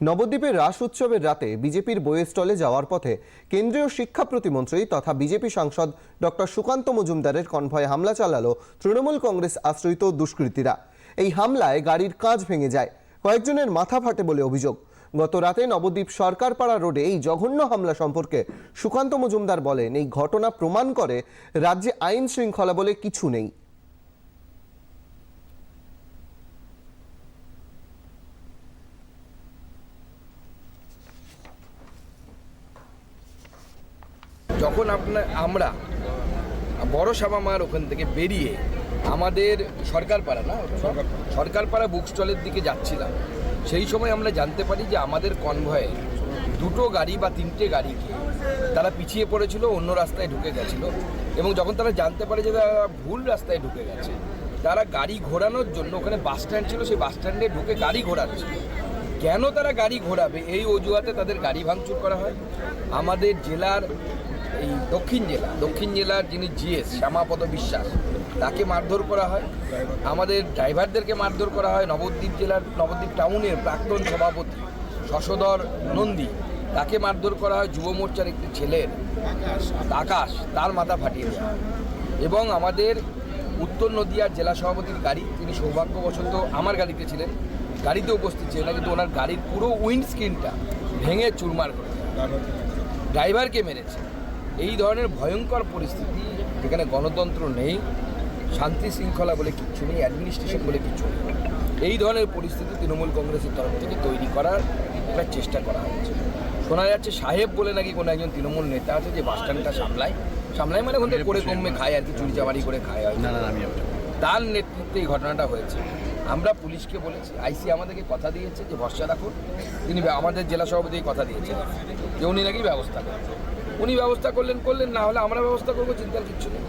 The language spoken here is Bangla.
নবদ্বীপের রাস উৎসবের রাতে বিজেপির বইয়ের যাওয়ার পথে কেন্দ্রীয় শিক্ষা প্রতিমন্ত্রী তথা বিজেপি সাংসদ ডক্টর সুকান্ত মজুমদারের কনভয়ে হামলা চালালো তৃণমূল কংগ্রেস আশ্রিত দুষ্কৃতীরা। এই হামলায় গাড়ির কাঁচ ভেঙে যায়। কয়েকজনের মাথা ফাটে বলে অভিযোগ। গত রাতে নবদ্বীপ সরকারপাড়া রোডে এই জঘন্য হামলা সম্পর্কে সুকান্ত মজুমদার বলেন, এই ঘটনা প্রমাণ করে রাজ্যে আইন শৃঙ্খলা বলে কিছু নেই। যখন আপনার আমরা বড় সাবামার ওখান থেকে বেরিয়ে আমাদের সরকারপাড়া না? সরকারপাড়া। বুক স্টলের দিকে যাচ্ছিলাম সেই সময় আমরা জানতে পারি যে আমাদের কনভয়ে দুটো গাড়ি বা তিনটে গাড়িকে তারা পিছিয়ে পড়েছিল অন্য রাস্তায় ঢুকে গেছিল এবং যখন তারা জানতে পারে যে তারা ভুল রাস্তায় ঢুকে গেছে তারা গাড়ি ঘোরানোর জন্য ওখানে বাস স্ট্যান্ড ছিল সেই বাস স্ট্যান্ডে ঢুকে গাড়ি ঘোরাচ্ছে। কেন তারা গাড়ি ঘোরাবে? এই অজুহাতে তাদের গাড়ি ভাঙচুর করা হয়? আমাদের জেলার এই দক্ষিণ জেলা, দক্ষিণ জেলার যিনি জিএস শ্যামাপদ বিশ্বাস, তাকে মারধর করা হয়। আমাদের ড্রাইভারদেরকে মারধর করা হয় নবদ্বীপ জেলার, নবদ্বীপ টাউনের প্রাক্তন সভাপতি শশধর নন্দী। তাকে মারধর করা হয় যুব মোর্চার একটি ছেলের। আকাশ, তার মাথা ফাটিয়ে দেওয়া এবং আমাদের উত্তর নদিয়ার জেলা সভাপতির গাড়ি, তিনি সৌভাগ্যবশত আমার গাড়িতে ছিলেন, গাড়িতে উপস্থিত ছিলেন কিন্তু ওনার গাড়ির পুরো উইন্ড স্ক্রিনটা ভেঙে চুরমার করে ড্রাইভারকে মেরেছে। এই ধরনের ভয়ঙ্কর পরিস্থিতি যেখানে গণতন্ত্র নেই শান্তি শৃঙ্খলা বলে কিচ্ছু নেই অ্যাডমিনিস্ট্রেশন বলে কিচ্ছু নেই। এই ধরনের পরিস্থিতি তৃণমূল কংগ্রেসের তরফ থেকে তৈরি করার একটা চেষ্টা করা হচ্ছে। শোনা যাচ্ছে সাহেব বলে নাকি কোনো একজন তৃণমূল নেতা আছে যে বাস স্ট্যান্ডটা সামলায়। সামলায় মানে ওখান থেকে করে কমে খায় আর কি চুরি চামারি করে খায় হয় তার নেতৃত্বে এই ঘটনাটা হয়েছে। আমরা পুলিশকে বলেছি আইসি আমাদেরকে কথা দিয়েছে যে ভরসা রাখুন। তিনি আমাদের জেলা সভাপতি কথা দিয়েছেন যে উনি নাকি ব্যবস্থা করবেন উনি ব্যবস্থা করলেন করলেন না হলে আমরা ব্যবস্থা করব চিন্তার কিচ্ছু নেই।